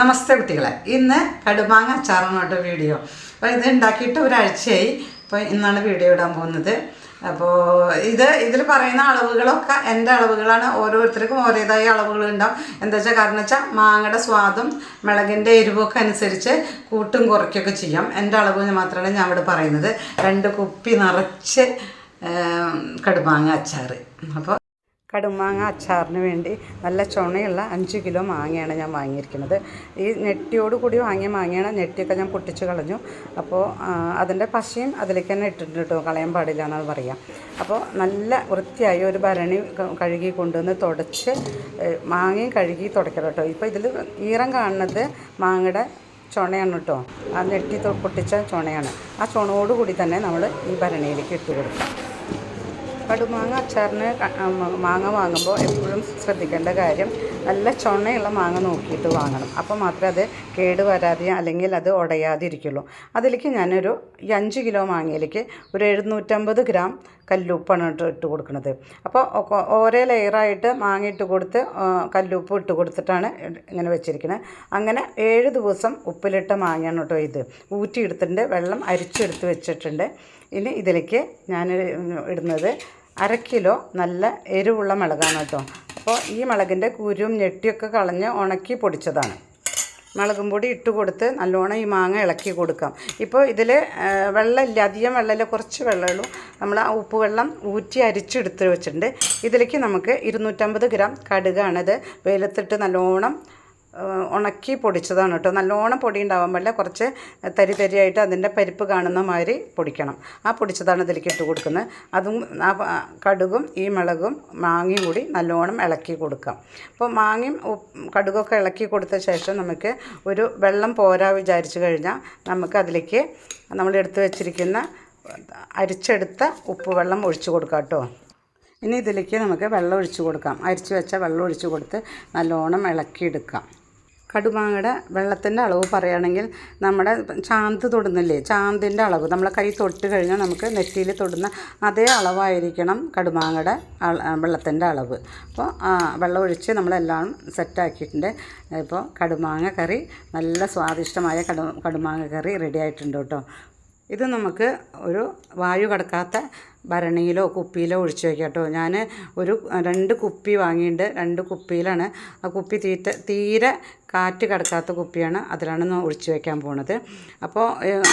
നമസ്തേ കുട്ടികളെ. ഇന്ന് കടുമാങ്ങ അച്ചാറാണ് വീഡിയോ. അപ്പോൾ ഇത് ഉണ്ടാക്കിയിട്ട് ഒരാഴ്ചയായി. അപ്പോൾ ഇന്നാണ് വീഡിയോ ഇടാൻ പോകുന്നത്. അപ്പോൾ ഇത് ഇതിൽ പറയുന്ന അളവുകളൊക്കെ എന്റെ അളവുകളാണ്. ഓരോരുത്തർക്കും ഓരോതായ അളവുകൾ ഉണ്ടാവും എന്താ വെച്ചാൽ കാരണം വെച്ചാൽ മാങ്ങയുടെ സ്വാദും മിളകിന്റെ എരിവൊക്കെ അനുസരിച്ച് കൂട്ടും കുറയ്ക്കുകയൊക്കെ ചെയ്യാം. എന്റെ അളവ് മാത്രമാണ് ഞാൻ ഇവിടെ പറയുന്നത്. രണ്ട് കുപ്പി നിറച്ച് കടുമാങ്ങ അച്ചാറ്. അപ്പോൾ കടുമാങ്ങ അച്ചാറിന് വേണ്ടി നല്ല ചുണയുള്ള അഞ്ച് കിലോ മാങ്ങയാണ് ഞാൻ വാങ്ങിയിരിക്കുന്നത്. ഈ നെറ്റിയോട് കൂടി വാങ്ങിയ മാങ്ങയാണ് നെറ്റിയൊക്കെ ഞാൻ പൊട്ടിച്ച് കളഞ്ഞു. അപ്പോൾ അതിന്റെ പശയും അതിലേക്ക് തന്നെ ഇട്ടിട്ടുണ്ട് കേട്ടോ. കളയാൻ പാടില്ല എന്നാണ് പറയാം അപ്പോൾ നല്ല വൃത്തിയായി ഒരു ഭരണി കഴുകി കൊണ്ടുവന്ന് തുടച്ച് മാങ്ങയും കഴുകി തുടയ്ക്കണം കേട്ടോ. ഇപ്പോൾ ഇതിൽ ഈറം കാണുന്നത് മാങ്ങയുടെ ചുണയാണ് കേട്ടോ. ആ നെറ്റി പൊട്ടിച്ച ചുണയാണ്. ആ ചുണയോടുകൂടി തന്നെ നമ്മൾ ഈ ഭരണിയിലേക്ക് ഇട്ട് കൊടുക്കാം. കടുമാങ്ങ അച്ചാറിന് മാങ്ങ വാങ്ങുമ്പോൾ എപ്പോഴും ശ്രദ്ധിക്കേണ്ട കാര്യം നല്ല ചുണയുള്ള മാങ്ങ നോക്കിയിട്ട് വാങ്ങണം. അപ്പോൾ മാത്രമേ അത് കേട് വരാതെ അല്ലെങ്കിൽ അത് ഉടയാതെ ഇരിക്കുള്ളൂ അതിലേക്ക് ഞാനൊരു അഞ്ച് കിലോ മാങ്ങയിലേക്ക് ഒരു എഴുന്നൂറ്റമ്പത് ഗ്രാം കല്ലുപ്പാണ് ഇട്ട് ഇട്ട് കൊടുക്കുന്നത്. അപ്പോൾ ഓരോ ലെയറായിട്ട് മാങ്ങ ഇട്ട് കൊടുത്ത് കല്ലുപ്പ് ഇട്ട് കൊടുത്തിട്ടാണ് ഇങ്ങനെ വെച്ചിരിക്കുന്നത്. അങ്ങനെ ഏഴ് ദിവസം ഉപ്പിലിട്ട മാങ്ങയാണ് കേട്ടോ ഇത്. ഊറ്റിയെടുത്തിട്ടുണ്ട് വെള്ളം അരിച്ചെടുത്ത് വെച്ചിട്ടുണ്ട്. ഇനി ഇതിലേക്ക് ഞാൻ ഇടുന്നത് അര കിലോ നല്ല എരിവുള്ള മുളകാണ് കേട്ടോ. അപ്പോൾ ഈ മുളകിന്റെ കുരും ഞെട്ടിയൊക്കെ കളഞ്ഞ് ഉണക്കി പൊടിച്ചതാണ്. മുളകും പൊടി ഇട്ട് കൊടുത്ത് നല്ലോണം ഈ മാങ്ങ ഇളക്കി കൊടുക്കാം. ഇപ്പോൾ ഇതിൽ വെള്ളമില്ല അധികം വെള്ളമില്ല കുറച്ച് വെള്ളമുള്ളൂ നമ്മൾ ആ ഉപ്പ് വെള്ളം ഊറ്റി അരിച്ചെടുത്ത് വെച്ചിട്ടുണ്ട്. ഇതിലേക്ക് നമുക്ക് ഇരുന്നൂറ്റമ്പത് ഗ്രാം കടുകാണിത് വെയിലത്തിട്ട് നല്ലോണം ഉണക്കി പൊടിച്ചതാണ് കേട്ടോ. നല്ലോണം പൊടി ഉണ്ടാവാൻ പാടില്ല. കുറച്ച് തരി തരിയായിട്ട് അതിന്റെ പരിപ്പ് കാണുന്ന മാതിരി പൊടിക്കണം. ആ പൊടിച്ചതാണ് ഇതിലേക്ക് ഇട്ട് കൊടുക്കുന്നത്. അതും ആ കടുകും ഈ മുളകും മാങ്ങയും കൂടി നല്ലോണം ഇളക്കി കൊടുക്കാം. അപ്പോൾ മാങ്ങയും കടുകൊക്കെ ഇളക്കി കൊടുത്ത ശേഷം നമുക്ക് ഒരു വെള്ളം പോരാ വിചാരിച്ചു കഴിഞ്ഞാൽ നമുക്ക് അതിലേക്ക് നമ്മൾ എടുത്തു വെച്ചിരിക്കുന്ന അരിച്ചെടുത്ത ഉപ്പ് വെള്ളം ഒഴിച്ചു കൊടുക്കാം കേട്ടോ. ഇനി ഇതിലേക്ക് നമുക്ക് വെള്ളം ഒഴിച്ചു കൊടുക്കാം. അരിച്ചു വെച്ച വെള്ളം ഒഴിച്ചു കൊടുത്ത് നല്ലോണം ഇളക്കിയെടുക്കാം. കടുമാങ്ങയുടെ വെള്ളത്തിന്റെ അളവ് പറയുകയാണെങ്കിൽ നമ്മുടെ ചാന്ത് തൊടുന്നില്ലേ ചാന്തിന്റെ അളവ്. നമ്മളെ കൈ തൊട്ട് കഴിഞ്ഞാൽ നമുക്ക് നെറ്റിയിൽ തൊടുന്ന അതേ അളവായിരിക്കണം കടുമാങ്ങയുടെ വെള്ളത്തിന്റെ അളവ്. അപ്പോൾ വെള്ളം ഒഴിച്ച് നമ്മളെല്ലാം സെറ്റാക്കിയിട്ടുണ്ട്. ഇപ്പോൾ കടുമാങ്ങ കറി നല്ല സ്വാദിഷ്ടമായ കടു കടുമാങ്ങ കറി റെഡി ആയിട്ടുണ്ട് കേട്ടോ. ഇത് നമുക്ക് ഒരു വായു കടക്കാത്ത ഭരണിയിലോ കുപ്പിയിലോ ഒഴിച്ച് വയ്ക്കാം കേട്ടോ. ഞാൻ ഒരു രണ്ട് കുപ്പി വാങ്ങിയിട്ടുണ്ട് രണ്ട് കുപ്പിയിലാണ്. ആ കുപ്പി തീറ്റ തീരെ കാറ്റ് കടക്കാത്ത കുപ്പിയാണ് അതിലാണ് ഒഴിച്ചു വയ്ക്കാൻ പോണത്. അപ്പോൾ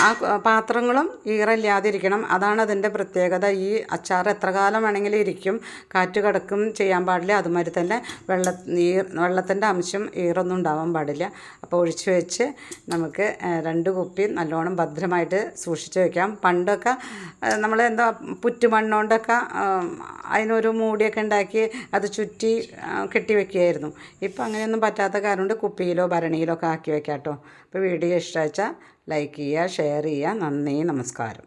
ആ പാത്രങ്ങളും ഈറയില്ലാതിരിക്കണം അതാണ് അതിന്റെ പ്രത്യേകത. ഈ അച്ചാർ എത്ര കാലം വേണമെങ്കിലും ഇരിക്കും. കാറ്റ് കടക്കും ചെയ്യാൻ പാടില്ല. അതുമാതിരി തന്നെ വെള്ള ഈ വെള്ളത്തിന്റെ അംശം ഈറൊന്നും ഉണ്ടാവാൻ പാടില്ല. അപ്പോൾ ഒഴിച്ച് വെച്ച് നമുക്ക് രണ്ട് കുപ്പി നല്ലോണം ഭദ്രമായിട്ട് സൂക്ഷിച്ച് വയ്ക്കാം. പണ്ടൊക്കെ നമ്മൾ എന്താ പുറ്റുമണ്ണുകൊണ്ടൊക്കെ ആം, അതിനൊരു മൂടിയൊക്കെ ഉണ്ടാക്കി അത് ചുറ്റി കെട്ടി വെക്കുകയായിരുന്നു ഇപ്പം അങ്ങനെയൊന്നും പറ്റാത്ത കാരണം കുപ്പിയിലോ ഭരണിയിലോ ഒക്കെ ആക്കി വെക്കാം കേട്ടോ അപ്പോൾ വീഡിയോ ഇഷ്ടമാച്ചാൽ ലൈക്ക് ചെയ്യുക ഷെയർ ചെയ്യുക. നന്ദി നമസ്കാരം.